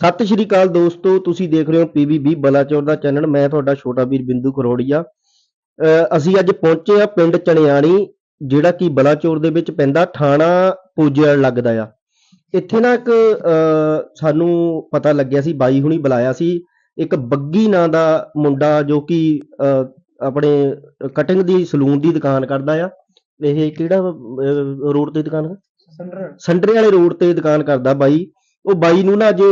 ਸਤਿ ਸ਼੍ਰੀ ਅਕਾਲ ਦੋਸਤੋ ਤੁਸੀਂ ਦੇਖ ਰਹੇ ਹੋ ਪੀਬੀਬੀ ਬਲਾਚੌਰ ਦਾ ਚੈਨਲ। ਮੈਂ ਤੁਹਾਡਾ ਛੋਟਾ ਵੀਰ ਬਿੰਦੂ ਖਰੋੜੀਆ। ਅਸੀਂ ਅੱਜ ਪਹੁੰਚੇ ਆ ਪਿੰਡ ਚਣਿਆਣੀ ਜਿਹੜਾ ਕਿ ਬਲਾਚੌਰ ਦੇ ਵਿੱਚ ਪੈਂਦਾ ਥਾਣਾ ਪੂਜੇਵਾਲ ਲੱਗਦਾ ਆ। ਇੱਥੇ ਨਾ ਇੱਕ ਸਾਨੂੰ ਪਤਾ ਲੱਗਿਆ ਸੀ ਬਾਈ ਹੁਣੀ ਬੁਲਾਇਆ ਸੀ। ਇੱਕ ਬੱਗੀ ਨਾਂ ਦਾ ਮੁੰਡਾ ਜੋ ਕਿ ਆਪਣੇ ਕਟਿੰਗ ਦੀ ਸਲੂਨ ਦੀ ਦੁਕਾਨ ਕਰਦਾ ਆ। ਇਹ ਕਿਹੜਾ ਰੋਡ ਤੇ ਦੁਕਾਨ ਹੈ ਸੰਡਰੇ ਵਾਲੇ ਰੋਡ ਤੇ ਦੁਕਾਨ ਕਰਦਾ ਬਾਈ। ਉਹ ਬਾਈ ਨੂੰ ਨਾ ਅੱਜ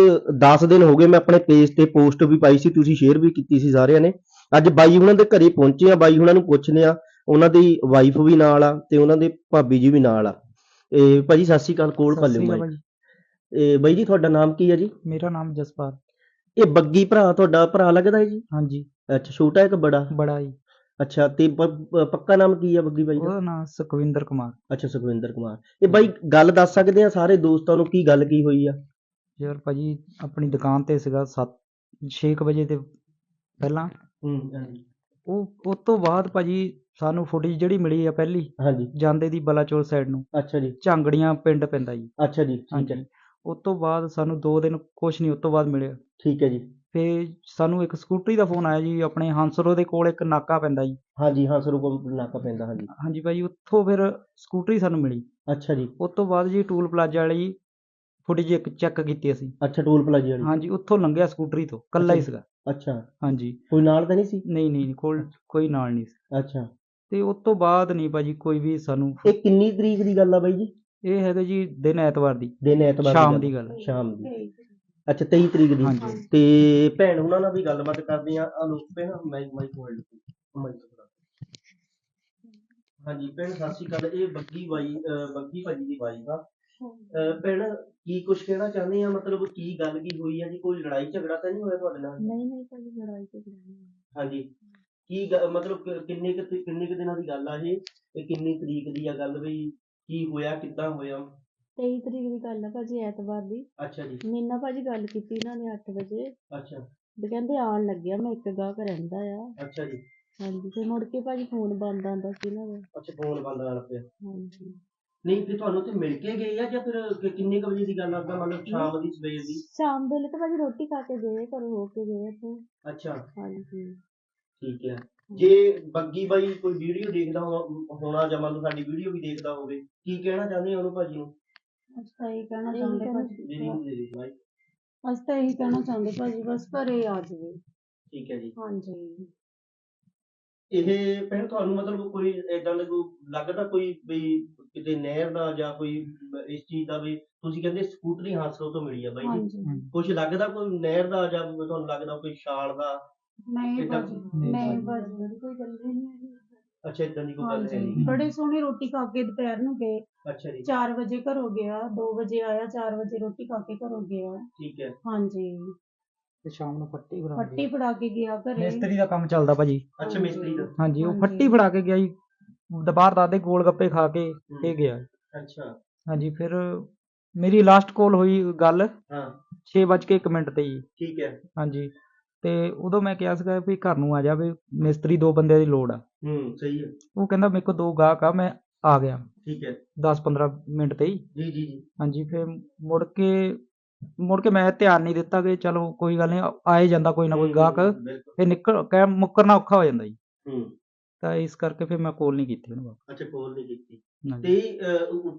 10 ਦਿਨ ਹੋ ਗਏ ਮੈਂ ਆਪਣੇ ਪੇਜ ਤੇ ਪੋਸਟ ਵੀ ਪਾਈ ਸੀ ਤੁਸੀਂ ਸ਼ੇਅਰ ਵੀ ਕੀਤੀ ਸੀ ਸਾਰਿਆਂ ਨੇ। ਅੱਜ ਬਾਈ ਹੁਣਾਂ ਦੇ ਘਰੇ ਪਹੁੰਚੇ ਆ ਬਾਈ ਹੁਣਾਂ ਨੂੰ ਪੁੱਛਦੇ ਆ ਉਹਨਾਂ ਦੀ ਵਾਈਫ ਵੀ ਨਾਲ ਆ ਤੇ ਉਹਨਾਂ ਦੇ ਭਾਬੀ ਜੀ ਵੀ ਨਾਲ ਆ। ਇਹ ਭਾਜੀ ਸਤਿ ਸ਼੍ਰੀ ਅਕਾਲ ਕੋਲ ਪੱਲੇ ਭਾਜੀ ਇਹ ਬਾਈ ਜੀ ਤੁਹਾਡਾ ਨਾਮ ਕੀ ਹੈ ਜੀ? ਮੇਰਾ ਨਾਮ ਜਸਪਾਲ। ਇਹ ਬੱਗੀ ਭਰਾ ਤੁਹਾਡਾ ਭਰਾ ਲੱਗਦਾ ਹੈ ਜੀ? ਹਾਂਜੀ। ਅੱਛਾ ਛੋਟਾ ਹੈ ਕਿ ਬੜਾ? ਬੜਾ ਹੀ ਅੱਛਾ ਤੇ ਪੱਕਾ ਨਾਮ ਕੀ ਹੈ ਬੱਗੀ ਬਾਈ ਦਾ? ਉਹਦਾ ਨਾਮ ਸੁਖਵਿੰਦਰ ਕੁਮਾਰ। ਅੱਛਾ ਸੁਖਵਿੰਦਰ ਕੁਮਾਰ। ਇਹ ਬਾਈ ਗੱਲ ਦੱਸ ਸਕਦੇ ਆ ਸਾਰੇ ਦੋਸਤਾਂ ਨੂੰ ਕੀ ਗੱਲ ਕੀ ਹੋਈ ਆ? ਯਾਰ ਭਾਜੀ ਆਪਣੀ ਦੁਕਾਨ ਤੇ ਸੀਗਾ 7 6 ਵਜੇ ਤੇ ਪਹਿਲਾਂ। ਉਹ ਉਸ ਤੋਂ ਬਾਅਦ ਭਾਜੀ ਸਾਨੂੰ ਫੁਟੇਜ ਜਿਹੜੀ ਮਿਲੀ ਆ ਪਹਿਲੀ ਹਾਂਜੀ। ਜਾਂਦੇ ਦੀ ਬਲਾਚੌਰ ਸਾਈਡ ਨੂੰ। ਅੱਛਾ ਜੀ। ਝਾਂਗੜੀਆਂ ਪਿੰਡ ਪੈਂਦਾ ਜੀ। ਅੱਛਾ ਜੀ ਠੀਕ ਹਾਂਜੀ। ਹੈ ਉਸ ਤੋਂ ਬਾਅਦ ਸਾਨੂੰ 2 ਦਿਨ ਕੁਛ ਨਹੀਂ ਉਸ ਤੋਂ ਬਾਅਦ ਮਿਲਿਆ। ਠੀਕ ਹੈ ਜੀ। ਫੇ ਸਾਨੂੰ ਇੱਕ ਸਕੂਟਰੀ ਦਾ ਫੋਨ ਆਇਆ ਜੀ ਆਪਣੇ ਹੰਸਰੋ ਦੇ ਕੋਲ ਇੱਕ ਨਾਕਾ ਪੈਂਦਾ ਜੀ। ਹਾਂਜੀ ਹਾਂ ਸਰੂ ਕੋਲ ਨਾਕਾ ਪੈਂਦਾ ਹਾਂਜੀ। ਹਾਂਜੀ ਭਾਜੀ ਉੱਥੋਂ ਫਿਰ ਸਕੂਟਰੀ ਸਾਨੂੰ ਮਿਲੀ। ਅੱਛਾ ਜੀ। ਉਸ ਤੋਂ ਬਾਅਦ ਜੀ ਟੂਲ ਪਲਾਜ਼ਾ ਵਾਲੀ ਫੁਟੇਜ ਇੱਕ ਚੈੱਕ ਕੀਤੀ ਅਸੀਂ। ਅੱਛਾ ਟੋਲ ਪਲਾਜ਼ੇ ਵਾਲੀ। ਹਾਂਜੀ ਉੱਥੋਂ ਲੰਘਿਆ ਸਕੂਟਰੀ ਤੋਂ ਕੱਲਾ ਹੀ। ਸੀਗਾ। ਅੱਛਾ। ਹਾਂਜੀ। ਕੋਈ ਨਾਲ ਤਾਂ ਨਹੀਂ ਸੀ? ਨਹੀਂ ਨਹੀਂ ਕੋਲ ਕੋਈ ਨਾਲ ਨਹੀਂ ਸੀ। ਅੱਛਾ। ਤੇ ਉਸ ਤੋਂ ਬਾਅਦ ਨਹੀਂ ਭਾਜੀ ਕੋਈ ਵੀ ਸਾਨੂੰ ਇਹ ਕਿੰਨੀ ਤਰੀਕ ਦੀ ਗੱਲ ਆ ਬਾਈ ਜੀ? ਇਹ ਹੈਗਾ ਜੀ ਦਿਨ ਐਤਵਾਰ ਦੀ। ਦਿਨ ਐਤਵਾਰ ਸ਼ਾਮ ਦੀ ਗੱਲ। ਸ਼ਾਮ ਦੀ। ਅੱਛਾ 23 ਤਰੀਕ ਦੀ। ਹਾਂਜੀ। ਤੇ ਭੈਣ ਉਹਨਾਂ ਨਾਲ ਵੀ ਗੱਲਬਾਤ ਕਰਦੇ ਆ। ਆ ਲੋਕ ਭੈਣ ਮਾਈਕ ਮਾਈਕ ਹੋਲਡ ਮਾਈਕ ਹਾਂਜੀ ਭੈਣ ਸਤਿ ਸ਼੍ਰੀ ਅਕਾਲ। ਇਹ ਬੱਗੀ ਬਾਈ ਅਹ ਬੱਗੀ ਭਾਜੀ ਦੀ ਬਾਈ ਦਾ ਭੈਣ ਕੀ ਕੁਝ ਕਹਿਣਾ ਚਾਹੁੰਦੇ ਆ? ਮਤਲਬ ਕੀ ਗੱਲ ਕੀ ਹੋਈ ਆ? ਜੀ ਕੋਈ ਲੜਾਈ ਝਗੜਾ ਤਾਂ ਨਹੀਂ ਹੋਇਆ ਤੁਹਾਡੇ ਨਾਲ? ਨਹੀਂ ਨਹੀਂ ਭਾਜੀ ਲੜਾਈ ਝਗੜਾ ਨਹੀਂ। ਹਾਂਜੀ। ਕੀ ਗ- ਮਤਲਬ ਕਿ- ਕਿੰਨੇ ਕੁ ਤੇ- ਕਿੰਨੇ ਕੁ ਦਿਨਾਂ ਦੀ ਗੱਲ ਆ ਇਹ? ਤੇ ਕਿੰਨੀ ਤਰੀਕ ਦੀ ਆ ਗੱਲ ਵੀ? ਕੀ ਹੋਇਆ? ਕਿੱਦਾਂ ਹੋਇਆ? 23 ਤਰੀਕ ਦੀ ਗੱਲ ਆ ਭਾਜੀ ਐਤਵਾਰ ਦੀ। ਅੱਛਾ ਜੀ। ਮੇਰੇ ਨਾਲ ਭਾਜੀ ਗੱਲ ਕੀਤੀ ਇਹਨਾਂ ਨੇ 8 ਵਜੇ। ਅੱਛਾ। ਤੇ ਕਹਿੰਦੇ ਆਉਣ ਲੱਗਿਆ ਮੈਂ ਇੱਕ ਗਾਹਕ ਰਹਿੰਦਾ ਆ। ਅੱਛਾ ਜੀ। ਹਾਂਜੀ ਤੇ ਮੁੜ ਕੇ ਭਾਜੀ ਫੋਨ ਬੰਦ ਆਉਂਦਾ ਸੀ ਇਹਨਾਂ ਦਾ। ਅੱਛਾ ਫੋਨ ਬੰਦ ਆਣ ਪਿਆ ਹਾਂਜੀ। ਨਹੀਂ ਫਿਰ ਤੁਹਾਨੂੰ ਉੱਥੇ ਮਿਲ ਕੇ ਗਏ ਆ ਜਾਂ ਫਿਰ ਕਿ- ਕਿੰਨੇ ਕੁ ਵਜੇ ਦੀ ਗੱਲ ਆ? ਦਾ ਮਤਲਬ ਸ਼ਾਮ ਦੀ ਸਵੇਰ ਦੀ। ਸ਼ਾਮ ਵੇਲੇ ਤਾਂ ਭਾਜੀ ਰੋਟੀ ਖਾ ਕੇ ਗਏ ਘਰੋਂ ਹੋ ਕੇ ਗਏ ਇੱਥੋਂ ਅੱਛਾ। ਹਾਂਜੀ। ਠੀਕ ਹੈ। ਜੇ ਬੱਗੀ ਬਾਈ ਕੋਈ ਵੀਡੀਓ ਦੇਖਦਾ ਹੋ- ਹੋਣਾ ਜਾਂ ਮੰਨ ਲਓ ਸਾਡੀ ਵੀਡੀਓ ਵੀ ਦੇਖਦਾ ਹੋਵੇ ਕੀ ਕਹਿਣਾ ਚਾਹੁੰਦੇ ਹੋ ਉਹਨੂੰ ਭਾਜੀ ਨੂੰ? ਅਸੀਂ ਤਾਂ ਇਹੀ ਕਹਿਣਾ ਚਾਹੁੰਦੇ ਭਾਜੀ। ਜਿਹੜੀ ਨੂੰ ਦੇ ਦੇ ਬਾਈ। ਅਸੀਂ ਤਾਂ ਇਹੀ ਕਹਿਣਾ ਚਾਹੁੰਦੇ ਭਾਜੀ ਬਸ ਘਰੇ ਆ ਜਾਵੇ। ਠੀਕ ਹੈ ਜੀ। ਹਾਂਜੀ। ਇਹ ਭੈਣ ਤੁਹਾਨੂੰ ਮਤਲਬ ਕੋਈ ਏਦਾਂ ਦਾ ਕੋਈ ਲੱਗਦਾ ਕੋਈ ਵੀ ਕਿਤੇ ਨਹਿਰ ਦਾ ਜਾਂ ਕੋਈ ਇਸ ਚੀਜ਼ ਦਾ ਵੀ ਤੁਸੀਂ ਕਹਿੰਦੇ ਸਕੂਟਰੀ ਹਾਦਸਾ ਤੋਂ ਮਿਲੀ ਆ ਬਾਈ ਜੀ? ਹਾਂਜੀ। ਕੁਝ ਲੱਗਦਾ ਕੋਈ ਨਹਿਰ ਦਾ ਜਾਂ ਤੁਹਾਨੂੰ ਲੱਗਦਾ ਕੋਈ ਛਾਲ ਦਾ? ਨਹੀਂ? ਭਾਜੀ ਭਾਜੀ। ਕੋਈ ਗੱਲ ਹੀ ਨਹੀਂ ਹੈਗੀ ਅੱਛਾ ਇਦਾਂ ਦੀ ਕੋਈ ਗੱਲ ਹੈ ਹਾਂਜੀ। ਨਹੀਂ। ਬੜੇ ਸੋਹਣੀ ਰੋਟੀ ਖਾ ਕੇ ਦੁਪਹਿਰ ਨੂੰ ਗਏ। ਅੱਛਾ ਜੀ। 4 ਵਜੇ ਘਰੋਂ ਗਿਆ 2 ਵਜੇ ਆਇਆ 4 ਵਜੇ ਰੋਟੀ ਖਾ ਕੇ ਘਰੋਂ ਗਿਆ। ਠੀਕ ਹੈ। ਹਾਂਜੀ। ਤੇ ਸ਼ਾਮ ਨੂੰ ਫੱਟੀ ਫੜਾ ਫੱਟੀ ਫੜਾ ਕੇ ਗਿਆ ਘਰੇ। ਮਿਸਤਰੀ ਦਾ ਕੰਮ ਚੱਲਦਾ ਭਾਜੀ। ਅੱਛਾ ਮਿਸਤਰੀ ਦਾ? ਹਾਂਜੀ ਉਹ। ਫੱਟੀ ਫੜਾ ਕੇ ਗਿਆ ਜੀ। ਦੁਪਹਿਰ ਦਾ ਦੇ ਗੋਲ ਗੱਪੇ ਖਾ ਕੇ ਤੇ ਗਿਆ। ਅੱਛਾ। ਹਾਂਜੀ ਫਿਰ ਮੇਰੀ ਲਾਸਟ ਕਾਲ ਹੋਈ ਗੱਲ ਹਾਂ। 6:01 ਮਿੰਟ ਤੇ ਜੀ। ਠੀਕ ਹੈ। ਹਾਂਜੀ ਤੇ ਉਦੋਂ ਮੈਂ ਕਿਹਾ ਸੀਗਾ ਵੀ ਘਰ ਨੂੰ ਆ ਜਾ ਵੀ ਮਿਸਤਰੀ ਦੋ ਬੰਦਿਆਂ ਦੀ ਲੋੜ ਆ। ਹੂੰ ਸਹੀ ਹੈ। ਉਹ ਕਹਿੰਦਾ ਮੇਰੇ ਕੋਲ ਦੋ ਗਾਹਕ ਆ ਮੈਂ ਆ ਗਿਆ। ਠੀਕ ਹੈ। 10-15 ਮਿੰਟ ਤੇ ਹੀ। ਜੀ ਜੀ ਜੀ। ਹਾਂਜੀ ਫਿਰ ਮੁੜ ਕੇ ਮੁੜ ਕੇ ਮੈਂ ਧਿਆਨ ਨਹੀਂ ਦਿੱਤਾ ਕਿ ਚਲੋ ਕੋਈ ਗੱਲ ਨਹੀਂ ਆਏ ਜਾਂਦਾ ਕੋਈ ਨਾ ਕੋਈ ਗਾਹਕ ਬਿਲਕੁਲ। ਫਿਰ ਨਿਕਲ ਕਹਿ ਮੁੱਕਰਨਾ ਔਖਾ ਹੋ ਜਾਂਦਾ ਜੀ। ਹੂੰ। ਤਾਂ ਇਸ ਕਰਕੇ ਫਿਰ ਮੈਂ ਕੋਲ ਨਹੀਂ ਕੀਤੀ ਉਹਨੂੰ ਵਾਪਸ। ਅੱਛਾ ਫੋਨ ਨਹੀਂ ਕੀਤੀ। ਹਾਂਜੀ। ਤੇ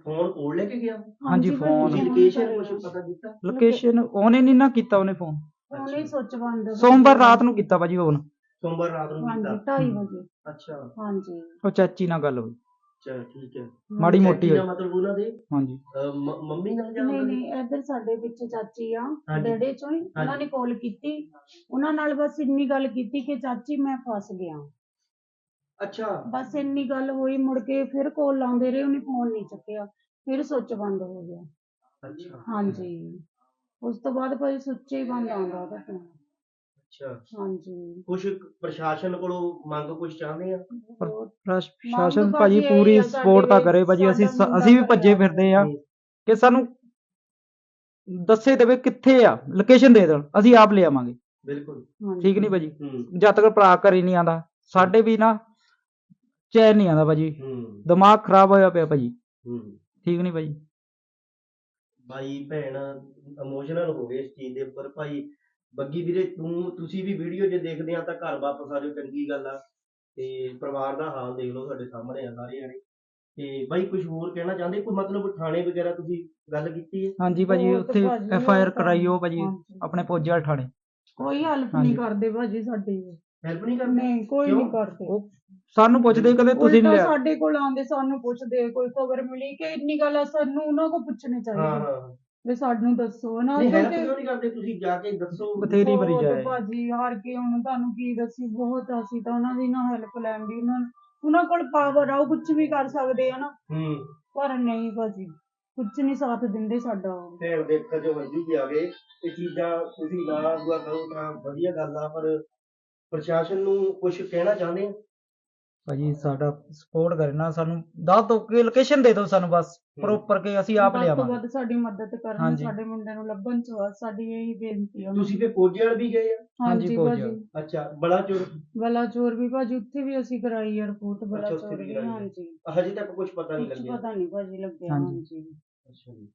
ਫੋਨ ਕੋਲ ਲੈ ਕੇ ਗਿਆ? ਹਾਂਜੀ, ਫੋਨ- ਫੋਨ ਲੋਕੇਸ਼ਨ। ਕੁਝ ਪਤਾ ਕੀਤਾ? ਲੋਕੇਸ਼ਨ ਉਹਨੇ ਨਹੀਂ ਨਾ ਕੀਤਾ ਉਹਨੇ ਫੋਨ। ਉਹਨੇ ਹੀ ਸੁੱਚ ਬੰਦ ਸੋਮਵਾਰ ਰਾਤ ਨੂੰ ਕੀਤਾ ਭਾਜੀ ਫੋਨ ਸੋਮਵਾਰ ਰਾਤ ਨੂੰ ਹਾਂਜੀ ਕੀਤਾ 2:30 ਵਜੇ। ਅੱਛਾ। ਹਾਂਜੀ। ਉਹ ਚਾਚੀ ਨਾਲ ਗੱਲ ਹੋਈ। ਠੀਕ ਹੈ। ਮਾੜੀ ਮੋਟੀ ਹੋਈ। ਮਤਲਬ ਉਹਨਾਂ ਦੇ? ਹਾਂਜੀ। ਅਹ, ਮ- ਮੰਮੀ ਨਾਲ ਜਾਂ ਨਹੀਂ ਉਹਨਾਂ ਦੀ? ਨਹੀਂ ਇੱਧਰ ਸਾਡੇ ਪਿੱਛੇ ਚਾਚੀ ਆ ਹਾਂਜੀ। ਡੇੜੇ ਚੋਂ ਹੀ ਉਹਨਾਂ ਨੇ ਕਾਲ ਕੀਤੀ। ਉਹਨਾਂ ਨਾਲ ਬਸ ਇੰਨੀ ਗੱਲ ਕੀਤੀ ਕਿ ਚਾਚੀ ਮੈਂ ਫਸ ਗਿਆ। ਅੱਛਾ। ਬਸ ਇੰਨੀ ਗੱਲ ਹੋਈ ਮੁੜ ਕੇ ਫਿਰ ਕਾਲ ਲਾਉਂਦੇ ਰਹੇ ਉਹਨੇ ਫੋਨ ਨਹੀਂ ਚੱਕਿਆ। ਫਿਰ ਸੁੱਚ ਬੰਦ ਹੋ ਗਿਆ। ਅੱਛਾ। ਹਾਂਜੀ। ਉਸ ਤੋਂ ਬਾਅਦ ਭਾਈ ਸੁੱਚ ਹੀ ਬੰਦ ਆਉਂਦਾ ਉਹਦਾ phone। ਅੱਛਾ। ਹਾਂਜੀ। ਕੁਝ ਪ੍ਰਸ਼ਾਸਨ ਕੋਲੋਂ ਮੰਗ ਕੁਝ ਚਾਹੁੰਦੇ ਆ? ਪਰ ਬਹੁਤ- ਪ੍ਰਸ਼ਾਸਨ ਮੰਗ ਭਾਜੀ ਭਾਜੀ ਪੂਰੀ ਇਹ ਆ ਸਾਡੇ ਸਪੋਰਟ ਤਾਂ ਕਰੇ ਭਾਜੀ ਅਸੀਂ ਸਾਡਾ ਮੁੰਡਾ ਅਸੀਂ ਵੀ ਭੱਜੇ ਭੱਜਿਆ ਫਿਰਦੇ ਆ। ਹੂੰ। ਕਿ ਸਾਨੂੰ ਦੱਸੇ ਦੇਵੇ ਕਿੱਥੇ ਆ ਲੋਕੇਸ਼ਨ ਦੇ ਦੇਣ ਅਸੀਂ ਆਪ ਲੈ ਆਵਾਂਗੇ। ਬਿਲਕੁਲ। ਹਾਂਜੀ। ਠੀਕ ਨਹੀਂ ਭਾਜੀ। ਹੂੰ। ਜਦ ਤੱਕ ਭਰਾ ਘਰੇ ਨਹੀਂ ਆਂਦਾ ਸਾਡੇ ਵੀ ਨਾ ਚੈਨ ਨਹੀਂ ਆਂਦਾ ਭਾਜੀ। ਹੂੰ। ਦਿਮਾਗ ਖਰਾਬ ਹੋਇਆ ਪਿਆ ਭਾਜੀ। ਹੂੰ। ਠੀਕ ਨਹੀਂ ਭਾਜੀ। ਭਾਈ ਭੈਣ ਇਮੋਸ਼ਨਲ ਹੋ ਗਏ ਇਸ ਚੀਜ਼ ਦੇ ਉੱਪਰ। ਭਾਈ ਬੱਗੀ ਵੀਰੇ ਤੂੰ ਤੁਸੀਂ ਵੀ ਵੀਡੀਓ ਜੇ ਦੇਖਦੇ ਆ ਤਾਂ ਘਰ ਵਾਪਸ ਆ ਜਾਓ ਚੰਗੀ ਗੱਲ ਆ। ਤੇ ਪਰਿਵਾਰ ਦਾ ਹਾਲ ਦੇਖ ਲਓ ਤੁਹਾਡੇ ਸਾਹਮਣੇ ਆ ਸਾਰੇ ਜਣੇ। ਤੇ ਬਾਈ ਕੁਝ ਹੋਰ ਕਹਿਣਾ ਚਾਹੁੰਦੇ? ਕੋਈ ਮਤਲਬ ਥਾਣੇ ਵਗੈਰਾ ਤੁਸੀਂ ਗੱਲ ਕੀਤੀ ਹੈ? ਹਾਂਜੀ ਭਾਜੀ ਹੋਰ ਤਾਂ ਉੱਥੇ ਭਾਜੀ ਐਫ ਆਈ ਆਰ ਕਰਾਈ ਉਹ ਭਾਜੀ ਹਾਂਜੀ। ਆਪਣੇ ਪੋਜੇ ਵਾਲੇ ਥਾਣੇ। ਕੋਈ ਹੈਲਪ ਹਾਂਜੀ। ਨਹੀਂ ਕਰਦੇ ਭਾਜੀ ਸਾਡੀ। ਹੈਲਪ ਨਹੀਂ ਕਰਦੇ? ਨਹੀਂ ਕੋਈ ਕਿਉਂ? ਨਹੀਂ ਕਰਦੇ। ਉਹ ਸਾਨੂੰ ਪੁੱਛਦੇ ਕਦੇ ਤੁਸੀਂ ਨਹੀਂ ਉਲਟਾ ਲਿਆ। ਸਾਡੇ ਕੋਲ ਆਉਂਦੇ ਸਾਨੂੰ ਪੁੱਛਦੇ ਕੋਈ ਖਬਰ ਮਿਲੀ ਕਿ ਇੰਨੀ ਗੱਲ ਆ ਸਾਨੂੰ ਉਹਨਾਂ ਕੋਲ ਪੁੱਛਣੀ ਹਾਂ ਚਾਹੀਦੀ ਹਾਂ। ਵੀ ਸਾਨੂੰ ਦੱਸੋ ਨਾ ਨਹੀਂ ਹੈਲਪ ਕਿਉਂ ਨਹੀਂ ਕਰਦੇ? ਤੁਸੀਂ ਜਾ ਕੇ ਦੱਸੋ। ਬਥੇਰੀ ਵਾਰੀ ਬਹੁਤ ਜਾਏ। ਭਾਜੀ ਹਾਰ ਕੇ ਹੁਣ ਤੁਹਾਨੂੰ ਕੀ ਦੱਸੀ ਬਹੁਤ ਅਸੀਂ ਤਾਂ ਉਹਨਾਂ ਦੀ ਨਾ ਹੈਲਪ ਲੈਣ ਦੀ ਉਹਨਾਂ ਉਹਨਾਂ ਕੋਲ ਪਾਵਰ ਆ ਉਹ ਕੁਝ ਵੀ ਕਰ ਸਕਦੇ ਆ ਨਾ। ਹੂੰ। ਪਰ ਨਹੀਂ ਭਾਜੀ ਕੁਝ ਨਹੀਂ ਸਾਥ ਦਿੰਦੇ ਸਾਡਾ ਉਹ। ਭੈਣ ਦੇ ਅੱਖਾਂ 'ਚੋਂ ਹੰਝੂ ਵੀ ਆ ਗਏ ਇਹ ਚੀਜ਼ਾਂ ਤੁਸੀਂ ਨਾ ਹੁਆ ਕਰੋ ਤਾਂ ਵਧੀਆ ਗੱਲ ਆ ਪਰ ਪ੍ਰਸ਼ਾਸਨ ਨੂੰ ਕੁਝ ਕਹਿਣਾ ਚਾਹੁੰਦੇ ਆ ਭਾਜੀ ਸਾਡਾ ਸਪੋਰਟ ਕਰਨਾ ਸਾਨੂੰ ਦੱਸ ਦੋ ਕਿ ਲੋਕੇਸ਼ਨ ਦੇ ਦਿਓ ਸਾਨੂੰ ਬਸ ਪ੍ਰੋਪਰ ਕਿ ਅਸੀਂ ਆਪ ਵੱਧ ਤੋਂ ਲਿਆਵਾਂਗੇ। ਵੱਧ ਸਾਡੀ ਮਦਦ ਕਰਨ ਹਾਂਜੀ। ਸਾਡੇ ਮੁੰਡੇ ਨੂੰ ਲੱਭਣ ਚ ਬਸ ਸਾਡੀ ਇਹੀ ਬੇਨਤੀ ਆ। ਤੁਸੀਂ ਤੇ ਪੋਜੇ ਵਾਲ ਵੀ ਗਏ ਆ? ਹਾਂਜੀ, ਹਾਂਜੀ ਫੌਜੀ ਭਾਜੀ। ਅੱਛਾ ਬਲਾਚੌਰ? ਬਲਾਚੌਰ ਵੀ ਭਾਜੀ ਉੱਥੇ ਵੀ ਅਸੀਂ ਕਰਾਈ ਆ ਰਿਪੋਰਟ ਬਲਾਚੌਰ ਵੀ ਵੀ ਕਰਾਈ ਆ। ਹਾਂਜੀ। ਹਜੇ ਤੱਕ ਕੁਝ ਪਤਾ ਨਹੀਂ ਕੁਝ ਲੱਗਿਆ। ਪਤਾ ਨਹੀਂ ਭਾਜੀ ਲੱਗਿਆ ਹਾਂਜੀ। ਹਾਂਜੀ। ਅੱਛਾ ਜੀ।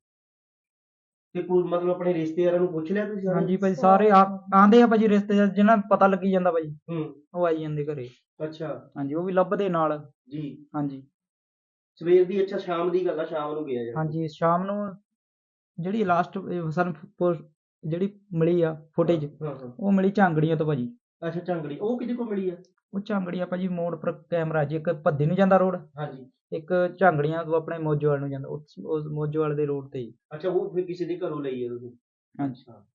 ਤੇ ਕੋਈ ਮਤਲਬ ਆਪਣੇ ਰਿਸ਼ਤੇਦਾਰਾਂ ਨੂੰ ਪੁੱਛ ਲਿਆ ਤੁਸੀਂ ਹਾਂਜੀ ਭਾਜੀ ਸਾਰੇ ਆ- ਆਂਦੇ ਆ ਭਾਜੀ ਰਿਸ਼ਤੇਦਾਰ ਜਿਨ੍ਹਾਂ ਨੂੰ ਪਤਾ ਲੱਗੀ ਜਾਂਦਾ ਭਾਜੀ ਹੂੰ। ਉਹ ਆਈ ਜਾਂਦੇ ਘਰੇ। ਅੱਛਾ। ਹਾਂਜੀ ਉਹ ਵੀ ਲੱਭਦੇ ਨਾਲ। ਜੀ। ਹਾਂਜੀ। ਸਵੇਰ ਦੀ ਅੱਛਾ ਸ਼ਾਮ ਦੀ ਗੱਲ ਆ ਸ਼ਾਮ ਨੂੰ ਗਿਆ ਜੀ। ਹਾਂਜੀ ਸ਼ਾਮ ਨੂੰ ਜਿਹੜੀ ਲਾਸਟ ਸਾਨੂੰ ਫੋ- ਜਿਹੜੀ ਮਿਲੀ ਆ ਫੁਟੇਜ ਹਾਂ ਹਾਂ ਉਹ ਮਿਲੀ ਝਾਂਗੜੀਆਂ ਤੋਂ ਭਾਜੀ। ਅੱਛਾ ਝਾਂਗੜੀ ਉਹ ਕਿਹਦੇ ਕੋਲ ਮਿਲੀ ਆ? ਉਹ ਝਾਂਗੜੀਆਂ ਭਾਜੀ ਮੋੜ ਪਰ ਕੈਮਰਾ ਜੀ ਇੱਕ ਭੱਦੇ ਨੂੰ ਜਾਂਦਾ ਰੋਡ ਹਾਂਜੀ। ਇੱਕ ਝਾਂਗੜੀਆਂ ਤੋਂ ਆਪਣੇ ਮੋਜੋਵਾਲ ਨੂੰ ਜਾਂਦਾ ਉਸ ਉਸ ਮੋਜੋਵਾਲ ਦੇ ਰੋਡ ਤੇ ਹੀ ਅੱਛਾ ਉਹ ਫਿਰ ਕਿਸੇ ਦੇ ਘਰੋਂ ਲਈ ਹੈ ਤੁਸੀਂ ਹਾਂਜੀ। ਅੱਛਾ।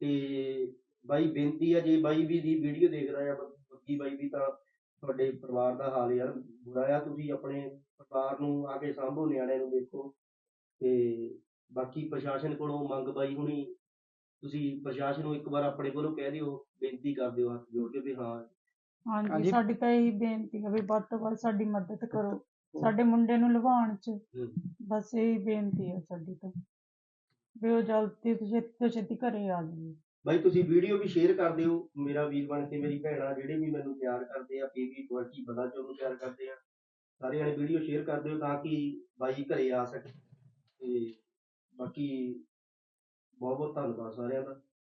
ਤੇ ਬਾਈ ਬੇਨਤੀ ਆ ਜੇ ਬਾਈ ਵੀ ਦੀ ਵੀਡੀਓ ਦੇਖ ਰਿਹਾ ਆ ਬੱਕੀ ਬਾਈ ਵੀ ਤਾਂ ਤੁਹਾਡੇ ਪਰਿਵਾਰ ਦਾ ਹਾਲ ਯਾਰ ਬੁਰਾ ਆ ਤੁਸੀਂ ਆਪਣੇ ਪਰਿਵਾਰ ਨੂੰ ਆ ਕੇ ਸਾਂਭੋ ਨਿਆਣਿਆਂ ਨੂੰ ਦੇਖੋ ਤੇ ਬਾਕੀ ਪ੍ਰਸ਼ਾਸਨ ਕੋਲੋਂ ਮੰਗ ਬਾਈ ਹੁਣੀ ਤੁਸੀਂ ਪ੍ਰਸ਼ਾਸਨ ਨੂੰ ਇੱਕ ਵਾਰ ਆਪਣੇ ਵੱਲੋਂ ਕਹਿ ਦਿਓ ਬੇਨਤੀ ਕਰ ਦਿਓ ਹੱਥ ਜੋੜ ਕੇ ਵੀ ਹਾਂ ਹਾਂਜੀ ਹਾਂਜੀ। ਸਾਡੀ ਤਾਂ ਇਹੀ ਬੇਨਤੀ ਹੈ ਵੀ ਵੱਧ ਤੋਂ ਵੱਧ ਸਾਡੀ ਮਦਦ ਕਰੋ ਸਾਡੇ ਮੁੰਡੇ ਨੂੰ ਲਵਾਉਣ ਚ। ਬਸ ਇਹੀ ਬੇਨਤੀ ਹੈ ਸਾਡੀ ਤਾਂ ਵੀ ਉਹ ਜਲਦੀ ਤੋਂ ਛੇਤੀ ਤੋਂ ਛੇਤੀ ਘਰੇ ਆ ਜਾਵੇ ਬਾਈ ਤੁਸੀਂ ਵੀਡੀਓ ਵੀ ਸ਼ੇਅਰ ਕਰ ਦਿਓ। ਮੇਰਾ ਵੀਰ ਬਣ ਕੇ ਮੇਰੀ ਭੈਣਾਂ ਜਿਹੜੇ ਵੀ ਮੈਨੂੰ ਪਿਆਰ ਕਰਦੇ ਆ ਪੀਵੀ 20 ਬਲਾ ਚੋਂ ਨੂੰ ਪਿਆਰ ਕਰਦੇ ਆ, ਸਾਰੇ ਜਣੇ ਵੀਡੀਓ ਸ਼ੇਅਰ ਕਰ ਦਿਓ ਤਾਂ ਕਿ ਬਾਈ ਘਰੇ ਆ ਸਕੇ। ਤੇ ਬਾਕੀ ਬਹੁਤ ਬਹੁਤ ਧੰਨਵਾਦ ਸਾਰਿਆਂ ਦਾ।